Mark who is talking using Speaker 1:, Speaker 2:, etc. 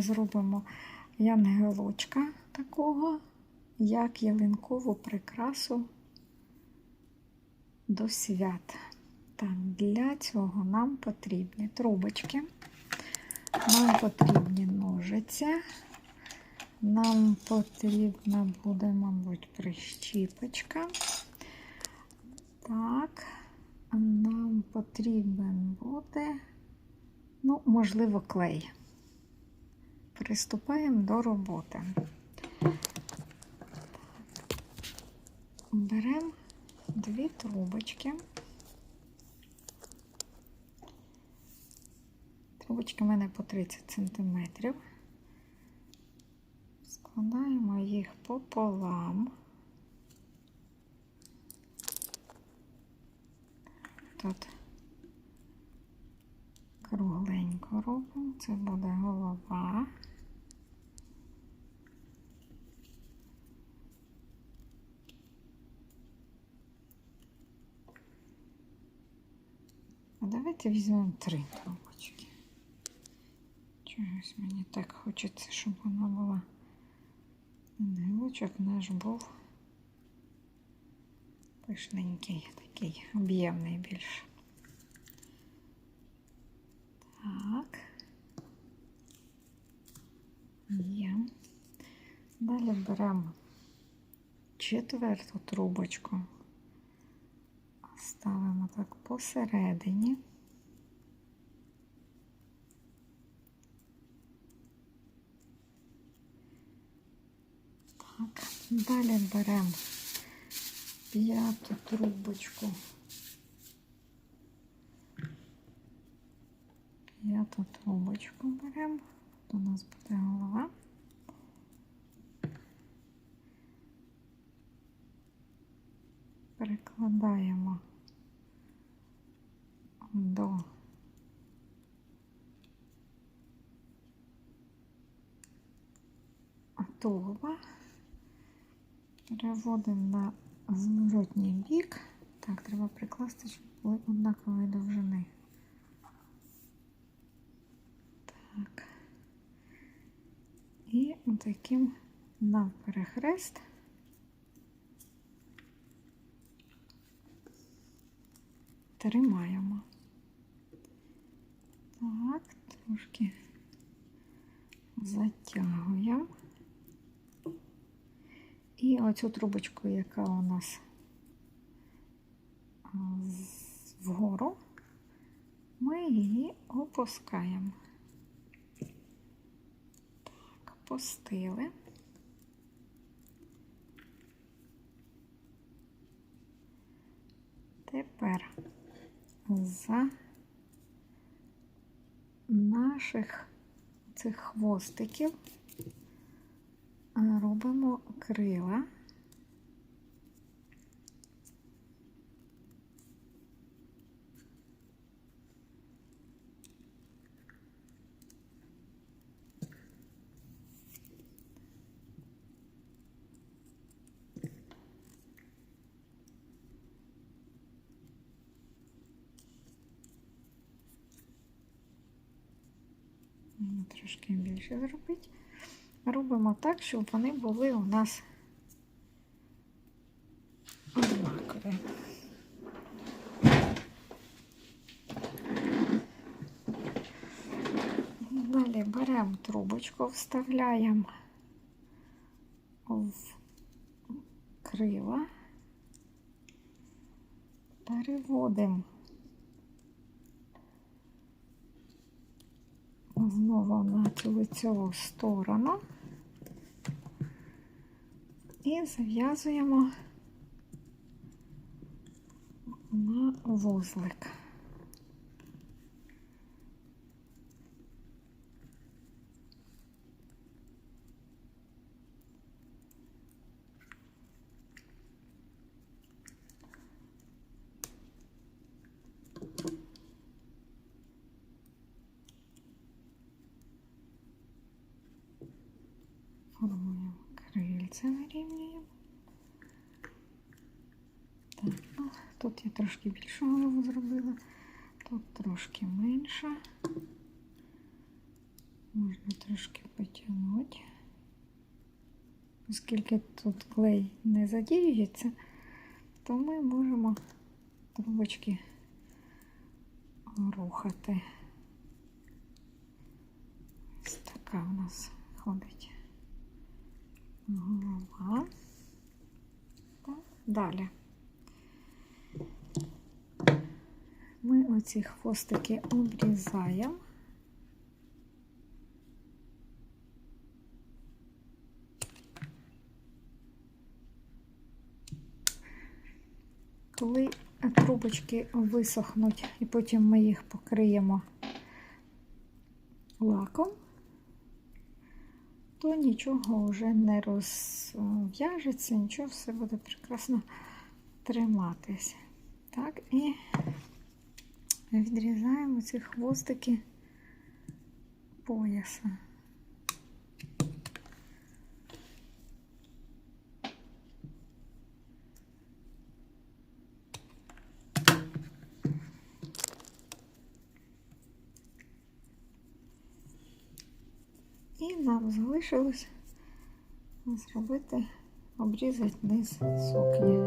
Speaker 1: зробимо янгелочка такого, як ялинкову прикрасу до свят. Так, для цього нам потрібні трубочки, нам потрібні ножиці, нам потрібна буде, мабуть, прищіпочка. Так, нам потрібен буде, ну, можливо, клей. Приступаємо до роботи. Беремо дві трубочки. Трубочки в мене по 30 см. Складаємо їх пополам. Тут кругленько робимо, це буде голова. Давайте візьмемо три трубочки. Чогось мені так хочеться, щоб вона була. Гілочок наш був пишненький, такий об'ємний більше. Так. Є. Далі беремо четверту трубочку, ставимо так посередині. Так, далі беремо п'яту трубочку. П'яту трубочку беремо. Тут у нас буде голова. Перекладаємо до тулуба. Переводимо на зворотній бік. Так, треба прикласти, щоб були однакової довжини. Так. І таким навперехрест тримаємо. Так, трошки затягуємо. І оцю трубочку, яка у нас вгору, ми її опускаємо. Так, опустили. Тепер за наших цих хвостиків робимо крила. Можна Трошки більше зробити. Робимо так, щоб вони були у нас однакові. Далі беремо трубочку, вставляємо в крила, переводимо знову на цю лицеву сторону і зав'язуємо на вузлик. Крильця, вирівнюємо. Так, ну, тут я трошки більшу голову зробила, тут трошки менше. Можна трошки потягнути. Оскільки тут клей не задіюється, то ми можемо трубочки рухати. Ось така у нас ходить голова. Так, далі. Ми оці хвостики обрізаємо. Коли трубочки висохнуть і потім ми їх покриємо лаком, то нічого вже не розв'яжеться, нічого все буде прекрасно триматись. Так, і відрізаємо ці хвостики пояса. І нам залишилось зробити, обрізати низ сукні.